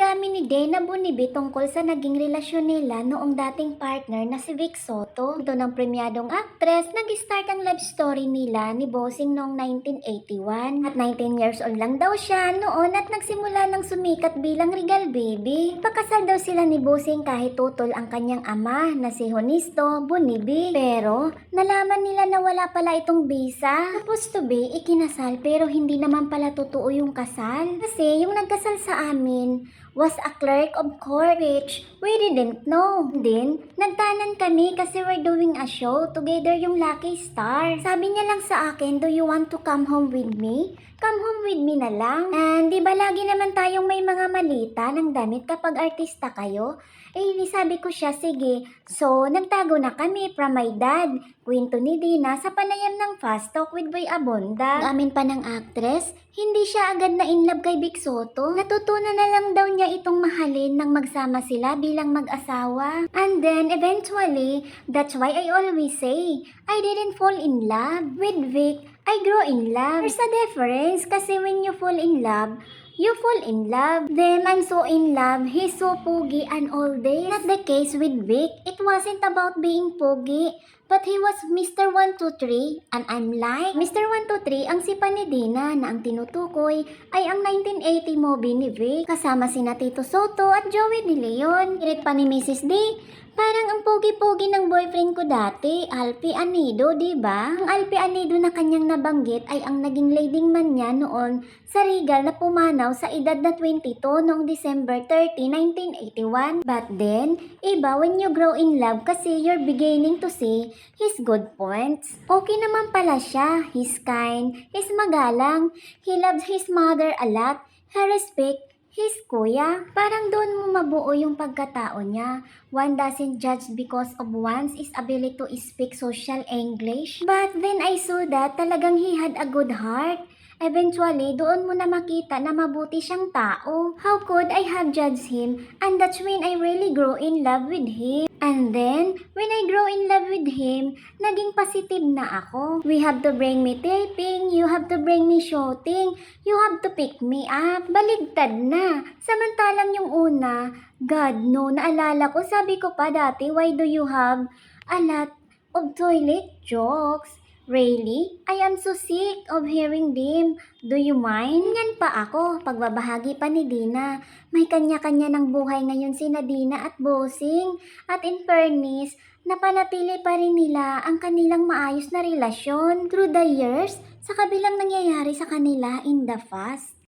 damdamin ni Dana Bunibi tungkol sa naging relasyon nila noong dating partner na si Vic Soto. Ito ng premyadong actress, nag-start ang love story nila ni Bossing noong 1981. At 19 years old lang daw siya noon at nagsimula ng sumikat bilang regal baby. Pakasal daw sila ni Bossing kahit tutol ang kanyang ama na si Honisto Bunibi. Pero nalaman nila na wala pala itong visa. Tapos to be, ikinasal pero hindi naman pala totoo yung kasal. Kasi yung nagkasal sa amin was a clerk of court which we didn't know. Then, nagtanan kami kasi we're doing a show together yung Lucky Star. Sabi niya lang sa akin, do you want to come home with me? Come home with me na lang. And di ba lagi naman tayong may mga malita ng damit kapag artista kayo? Eh, sabi ko siya, sige. So, nagtago na kami from my dad. Kwento ni Dina sa panayam ng Fast Talk with Boy Abonda. Amin pa ng actress, hindi siya agad na in love kay Vic Soto. Natutunan na lang daw niya itong mahalin nang magsama sila bilang mag-asawa. And then, eventually, that's why I always say, I didn't fall in love with Vic. I grow in love. There's a difference kasi when you fall in love, you fall in love. Then I'm so in love. He's so pogi and all this. Not the case with Vic. It wasn't about being pogi. But he was Mr. 123 and I'm like, Mr. 123 ang sipa ni Dina na ang tinutukoy ay ang 1980 movie ni Vic kasama sina Tito Soto at Joey De Leon. Kirit pa ni Mrs. D, Parang ang pogi-pogi ng boyfriend ko dati, Alpi Anido, di ba? Ang Alpi Anido na kanyang nabanggit ay ang naging leading man niya noon sa Regal na pumanaw sa edad na 22 noong December 30, 1981. But then, iba when you grow in love kasi you're beginning to see his good points. Okay naman pala siya. He's kind, he's magalang, he loves his mother a lot, he respect His kuya, parang doon mo mabuo yung pagkatao niya. One doesn't judge because of one's is ability to speak social English. But then I saw that talagang he had a good heart. Eventually, doon mo na makita na mabuti siyang tao. How could I have judged him? And that's when I really grow in love with him. And then, when I grow in love with him, naging positive na ako. We have to bring me taping, you have to bring me shooting, you have to pick me up. Baligtad na. Samantalang yung una, God no, naalala ko, sabi ko pa dati, why do you have a lot of toilet jokes? Really? I am so sick of hearing them. Do you mind? Yan pa ako, pagbabahagi pa ni Dina. May kanya-kanya ng buhay ngayon si Dina at Bossing. At in fairness, napanatili pa rin nila ang kanilang maayos na relasyon through the years sa kabilang nangyayari sa kanila in the past.